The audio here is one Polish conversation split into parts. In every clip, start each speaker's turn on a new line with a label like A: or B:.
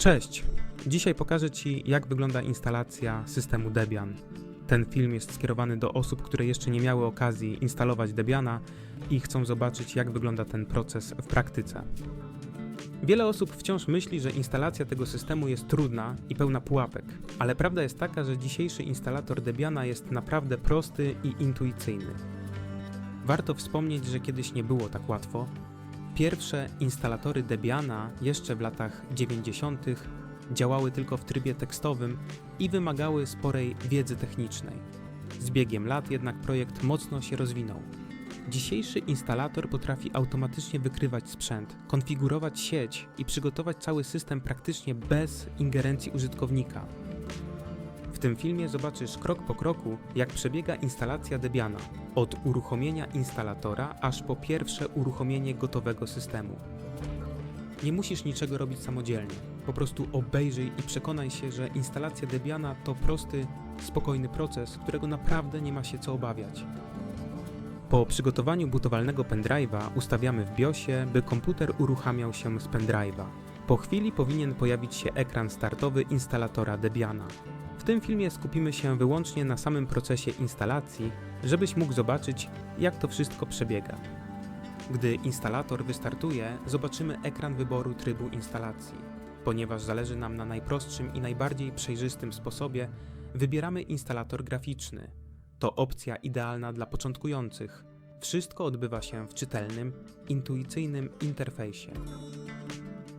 A: Cześć! Dzisiaj pokażę Ci, jak wygląda instalacja systemu Debian. Ten film jest skierowany do osób, które jeszcze nie miały okazji instalować Debiana i chcą zobaczyć, jak wygląda ten proces w praktyce. Wiele osób wciąż myśli, że instalacja tego systemu jest trudna i pełna pułapek, ale prawda jest taka, że dzisiejszy instalator Debiana jest naprawdę prosty i intuicyjny. Warto wspomnieć, że kiedyś nie było tak łatwo. Pierwsze instalatory Debiana jeszcze w latach 90. działały tylko w trybie tekstowym i wymagały sporej wiedzy technicznej. Z biegiem lat jednak projekt mocno się rozwinął. Dzisiejszy instalator potrafi automatycznie wykrywać sprzęt, konfigurować sieć i przygotować cały system praktycznie bez ingerencji użytkownika. Tym filmie zobaczysz krok po kroku, jak przebiega instalacja Debiana, od uruchomienia instalatora aż po pierwsze uruchomienie gotowego systemu. Nie musisz niczego robić samodzielnie. Po prostu obejrzyj i przekonaj się, że instalacja Debiana to prosty, spokojny proces, którego naprawdę nie ma się co obawiać. Po przygotowaniu butowalnego pendrive'a ustawiamy w BIOSie, by komputer uruchamiał się z pendrive'a. Po chwili powinien pojawić się ekran startowy instalatora Debiana. W tym filmie skupimy się wyłącznie na samym procesie instalacji, żebyś mógł zobaczyć, jak to wszystko przebiega. Gdy instalator wystartuje, zobaczymy ekran wyboru trybu instalacji. Ponieważ zależy nam na najprostszym i najbardziej przejrzystym sposobie, wybieramy instalator graficzny. To opcja idealna dla początkujących. Wszystko odbywa się w czytelnym, intuicyjnym interfejsie.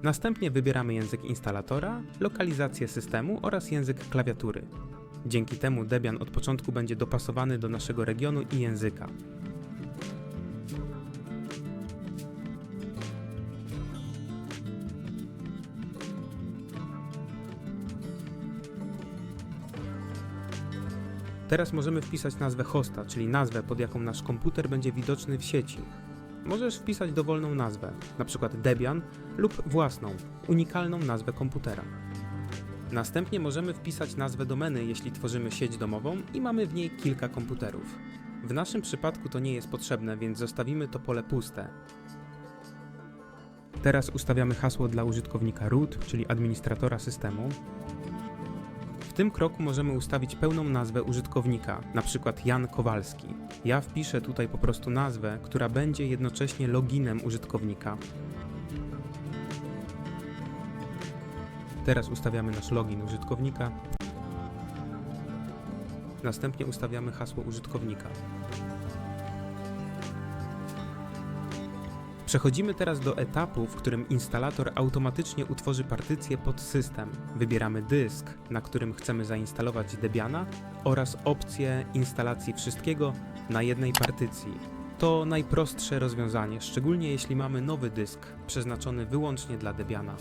A: Następnie wybieramy język instalatora, lokalizację systemu oraz język klawiatury. Dzięki temu Debian od początku będzie dopasowany do naszego regionu i języka. Teraz możemy wpisać nazwę hosta, czyli nazwę, pod jaką nasz komputer będzie widoczny w sieci. Możesz wpisać dowolną nazwę, np. Debian lub własną, unikalną nazwę komputera. Następnie możemy wpisać nazwę domeny, jeśli tworzymy sieć domową i mamy w niej kilka komputerów. W naszym przypadku to nie jest potrzebne, więc zostawimy to pole puste. Teraz ustawiamy hasło dla użytkownika root, czyli administratora systemu. W tym kroku możemy ustawić pełną nazwę użytkownika, np. Jan Kowalski. Ja wpiszę tutaj po prostu nazwę, która będzie jednocześnie loginem użytkownika. Teraz ustawiamy nasz login użytkownika. Następnie ustawiamy hasło użytkownika. Przechodzimy teraz do etapu, w którym instalator automatycznie utworzy partycję pod system. Wybieramy dysk, na którym chcemy zainstalować Debiana oraz opcję instalacji wszystkiego na jednej partycji. To najprostsze rozwiązanie, szczególnie jeśli mamy nowy dysk przeznaczony wyłącznie dla Debiana.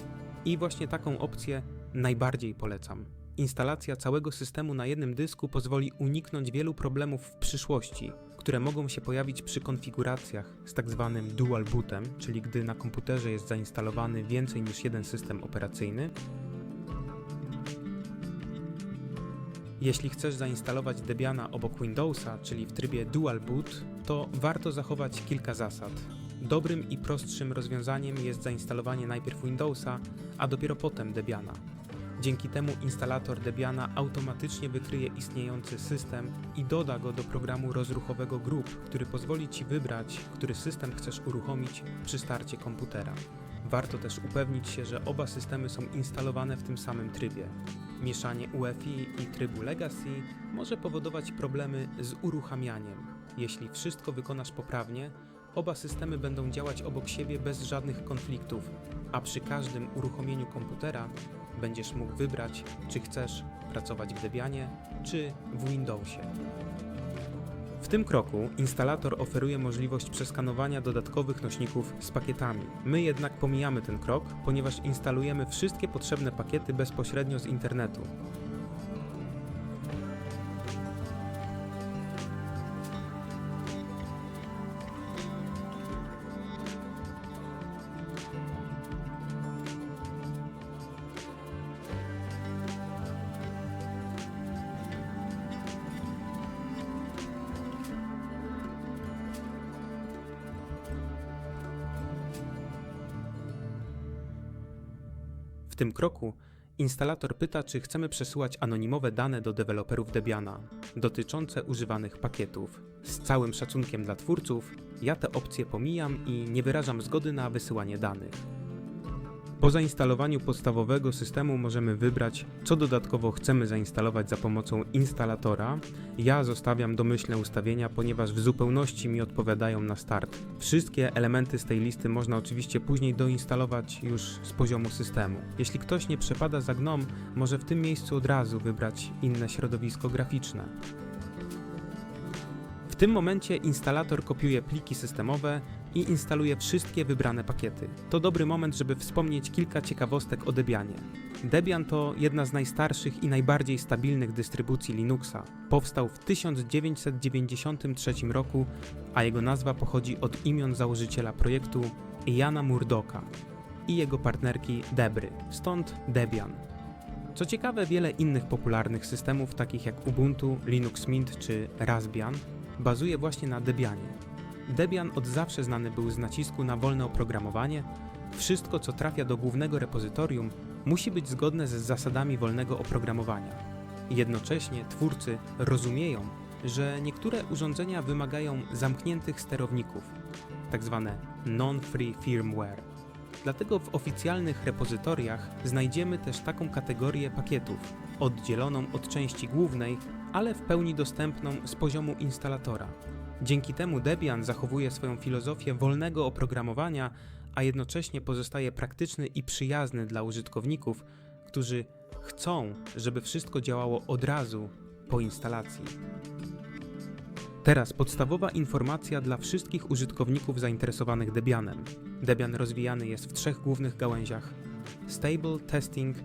A: I właśnie taką opcję najbardziej polecam. Instalacja całego systemu na jednym dysku pozwoli uniknąć wielu problemów w przyszłości, które mogą się pojawić przy konfiguracjach z tak zwanym dual bootem, czyli gdy na komputerze jest zainstalowany więcej niż jeden system operacyjny. Jeśli chcesz zainstalować Debiana obok Windowsa, czyli w trybie dual boot, to warto zachować kilka zasad. Dobrym i prostszym rozwiązaniem jest zainstalowanie najpierw Windowsa, a dopiero potem Debiana. Dzięki temu instalator Debiana automatycznie wykryje istniejący system i doda go do programu rozruchowego grup, który pozwoli Ci wybrać, który system chcesz uruchomić przy starcie komputera. Warto też upewnić się, że oba systemy są instalowane w tym samym trybie. Mieszanie UEFI i trybu Legacy może powodować problemy z uruchamianiem. Jeśli wszystko wykonasz poprawnie, oba systemy będą działać obok siebie bez żadnych konfliktów, a przy każdym uruchomieniu komputera będziesz mógł wybrać, czy chcesz pracować w Debianie, czy w Windowsie. W tym kroku instalator oferuje możliwość przeskanowania dodatkowych nośników z pakietami. My jednak pomijamy ten krok, ponieważ instalujemy wszystkie potrzebne pakiety bezpośrednio z internetu. Tym kroku Instalator pyta, czy chcemy przesyłać anonimowe dane do deweloperów Debiana dotyczące używanych pakietów. Z całym szacunkiem dla twórców, ja te opcje pomijam i nie wyrażam zgody na wysyłanie danych. Po zainstalowaniu podstawowego systemu możemy wybrać, co dodatkowo chcemy zainstalować za pomocą instalatora. Ja zostawiam domyślne ustawienia, ponieważ w zupełności mi odpowiadają na start. Wszystkie elementy z tej listy można oczywiście później doinstalować już z poziomu systemu. Jeśli ktoś nie przepada za GNOME, może w tym miejscu od razu wybrać inne środowisko graficzne. W tym momencie instalator kopiuje pliki systemowe i instaluje wszystkie wybrane pakiety. To dobry moment, żeby wspomnieć kilka ciekawostek o Debianie. Debian to jedna z najstarszych i najbardziej stabilnych dystrybucji Linuxa. Powstał w 1993 roku, a jego nazwa pochodzi od imion założyciela projektu Jana Murdoka i jego partnerki Debry, stąd Debian. Co ciekawe, wiele innych popularnych systemów, takich jak Ubuntu, Linux Mint czy Raspbian, bazuje właśnie na Debianie. Debian od zawsze znany był z nacisku na wolne oprogramowanie. Wszystko, co trafia do głównego repozytorium, musi być zgodne z zasadami wolnego oprogramowania. Jednocześnie twórcy rozumieją, że niektóre urządzenia wymagają zamkniętych sterowników, tzw. non-free firmware. Dlatego w oficjalnych repozytoriach znajdziemy też taką kategorię pakietów, oddzieloną od części głównej, ale w pełni dostępną z poziomu instalatora. Dzięki temu Debian zachowuje swoją filozofię wolnego oprogramowania, a jednocześnie pozostaje praktyczny i przyjazny dla użytkowników, którzy chcą, żeby wszystko działało od razu po instalacji. Teraz podstawowa informacja dla wszystkich użytkowników zainteresowanych Debianem. Debian rozwijany jest w trzech głównych gałęziach: Stable, Testing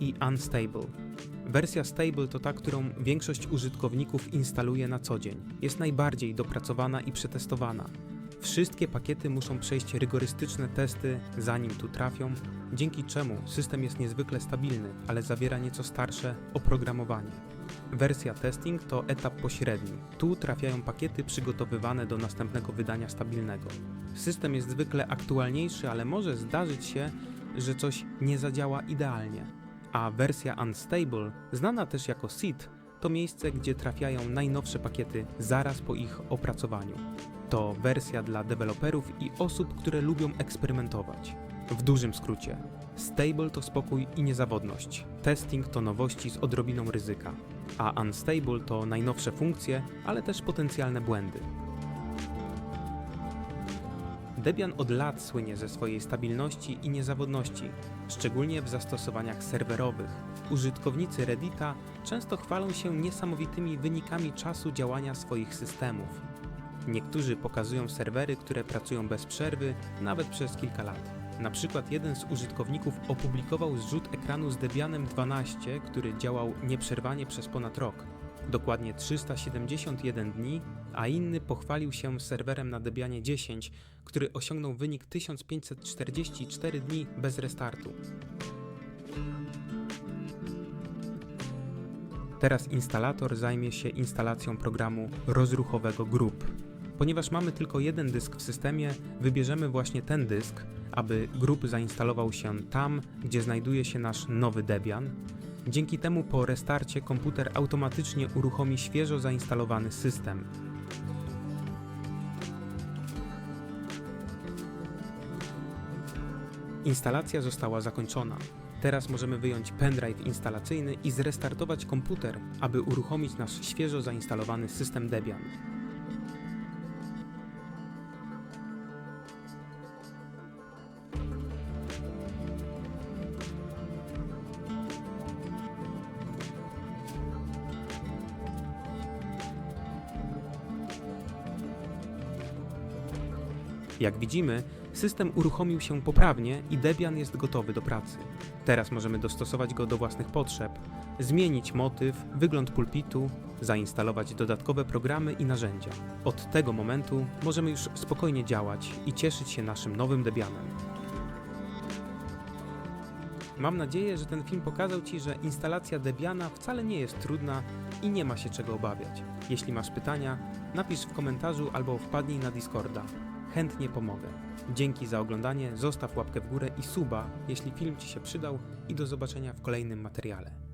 A: i Unstable. Wersja Stable to ta, którą większość użytkowników instaluje na co dzień. Jest najbardziej dopracowana i przetestowana. Wszystkie pakiety muszą przejść rygorystyczne testy, zanim tu trafią, dzięki czemu system jest niezwykle stabilny, ale zawiera nieco starsze oprogramowanie. Wersja testing to etap pośredni. Tu trafiają pakiety przygotowywane do następnego wydania stabilnego. System jest zwykle aktualniejszy, ale może zdarzyć się, że coś nie zadziała idealnie. A wersja Unstable, znana też jako SID, to miejsce, gdzie trafiają najnowsze pakiety zaraz po ich opracowaniu. To wersja dla deweloperów i osób, które lubią eksperymentować. W dużym skrócie, Stable to spokój i niezawodność, testing to nowości z odrobiną ryzyka, a Unstable to najnowsze funkcje, ale też potencjalne błędy. Debian od lat słynie ze swojej stabilności i niezawodności, szczególnie w zastosowaniach serwerowych. Użytkownicy Reddita często chwalą się niesamowitymi wynikami czasu działania swoich systemów. Niektórzy pokazują serwery, które pracują bez przerwy, nawet przez kilka lat. Na przykład jeden z użytkowników opublikował zrzut ekranu z Debianem 12, który działał nieprzerwanie przez ponad rok, dokładnie 371 dni, a inny pochwalił się serwerem na Debianie 10, który osiągnął wynik 1544 dni bez restartu. Teraz instalator zajmie się instalacją programu rozruchowego Group. Ponieważ mamy tylko jeden dysk w systemie, wybierzemy właśnie ten dysk, aby Group zainstalował się tam, gdzie znajduje się nasz nowy Debian. Dzięki temu po restarcie komputer automatycznie uruchomi świeżo zainstalowany system. Instalacja została zakończona. Teraz możemy wyjąć pendrive instalacyjny i zrestartować komputer, aby uruchomić nasz świeżo zainstalowany system Debian. Jak widzimy, system uruchomił się poprawnie i Debian jest gotowy do pracy. Teraz możemy dostosować go do własnych potrzeb, zmienić motyw, wygląd pulpitu, zainstalować dodatkowe programy i narzędzia. Od tego momentu możemy już spokojnie działać i cieszyć się naszym nowym Debianem. Mam nadzieję, że ten film pokazał Ci, że instalacja Debiana wcale nie jest trudna i nie ma się czego obawiać. Jeśli masz pytania, napisz w komentarzu albo wpadnij na Discorda. Chętnie pomogę. Dzięki za oglądanie, zostaw łapkę w górę i suba, jeśli film Ci się przydał i do zobaczenia w kolejnym materiale.